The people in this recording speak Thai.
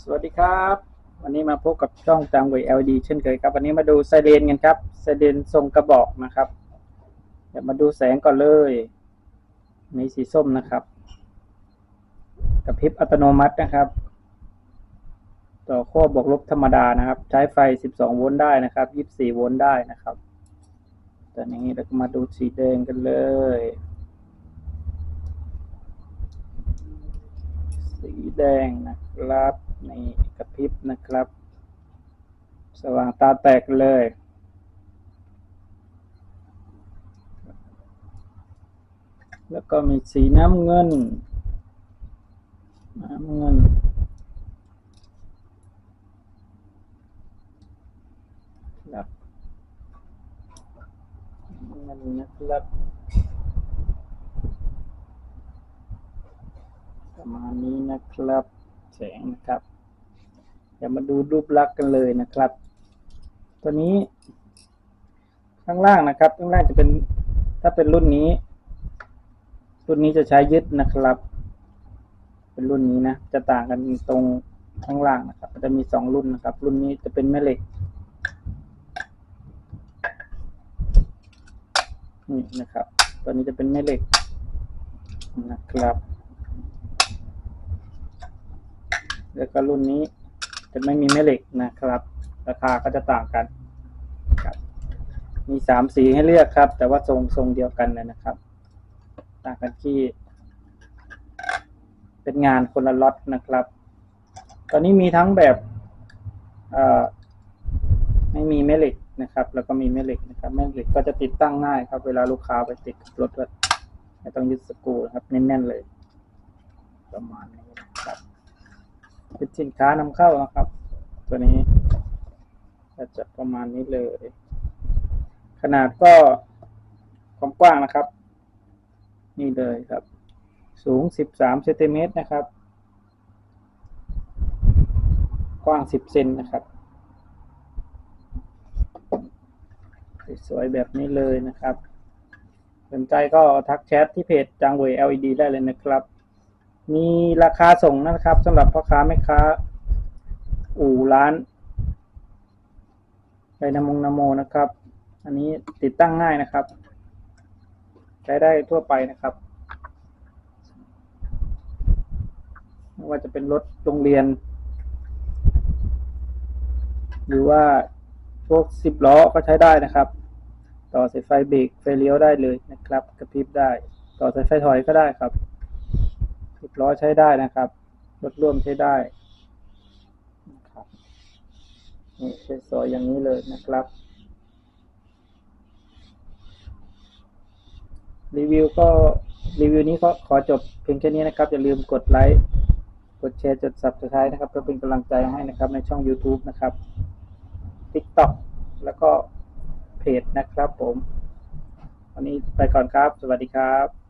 สวัสดีครับ วันนี้มาพบกับช่องจางเวย LED เช่นเคยครับ วันนี้มาดูไซเรนกันครับไซเรนทรงกระบอกนะครับ เดี๋ยวมาดูแสงก่อนเลยมีสีส้มนะครับกระพริบอัตโนมัตินะครับ ต่อขั้วบวกลบธรรมดานะครับ ใช้ไฟ 12 โวลต์ได้นะครับ 24 โวลต์ได้นะครับตอนนี้เราก็มาดูสีแดงกันเลยสีแดงนะครับ ในกระพริบนะครับ สว่างตาแตกเลย แล้วก็มีสีน้ำเงิน น้ำเงิน ครับน้ำเงินนะครับประมาณนี้นะครับ แสงนะครับ ดี๋ยวมาดูรูปลักษณ์กันเลยนะครับ ตัวนี้ ข้างล่างนะครับ ข้างล่างจะเป็นถ้าเป็นรุ่นนี้ รุ่นนี้จะใช้ยึดนะครับ เป็นรุ่นนี้นะ จะต่างกันตรงข้างล่างนะครับ จะมีสองรุ่นนะครับ รุ่นนี้จะเป็นแม่เหล็กนี่นะครับ ตัวนี้จะเป็นแม่เหล็กนะครับ แล้วก็รุ่นนี้ จะไม่มีแม่เหล็กนะครับ ราคาก็จะต่างกันครับมีสามสีให้เลือกครับ แต่ว่าทรงทรงเดียวกันเลยนะครับ ต่างกันที่ เป็นงานคนละล็อตนะครับ ตอนนี้มีทั้งแบบไม่มีแม่เหล็กนะครับ แล้วก็มีแม่เหล็กนะครับแม่เหล็กก็จะติดตั้งง่ายครับ เวลาลูกค้าไปติดกับรถก็ไม่ต้องยึดสกรูนะครับแน่นๆเลย ประมาณนี้ เป็นสินค้านำเข้านะครับ ตัวนี้ก็จะประมาณนี้เลย ขนาดก็ความกว้างนะครับ นี่เลยครับ สูง 13เซนติเมตรนะครับ กว้าง 10เซนนะครับ สวยแบบนี้เลยนะครับ สนใจก็ทักแชทที่เพจจางเวย LED ได้เลยนะครับ มีราคาส่งนะครับสำหรับพ่อค้าแม่ค้า อู่ร้านไดนามงนาโมนะครับ อันนี้ติดตั้งง่ายนะครับ ใช้ได้ทั่วไปนะครับไม่ว่าจะเป็นรถโรงเรียน หรือว่าพวกสิบล้อก็ใช้ได้นะครับ ต่อสายไฟเบรกไฟเลี้ยวได้เลยนะครับ กระพริบได้ ต่อสายไฟถอยก็ได้ครับ สิบล้อใช้ได้นะครับ รถร่วมใช้ได้นะครับนี่สวยอย่างนี้เลยนะครับ รีวิวก็รีวิวนี้ก็ขอจบเพียงแค่นี้นะครับ อย่าลืมกดไลค์ กดแชร์กด subscribe นะครับเพื่อเป็นกำลังใจให้นะครับในช่อง YouTube นะครับ TikTok แล้วก็เพจนะครับผม วันนี้ไปก่อนครับ สวัสดีครับ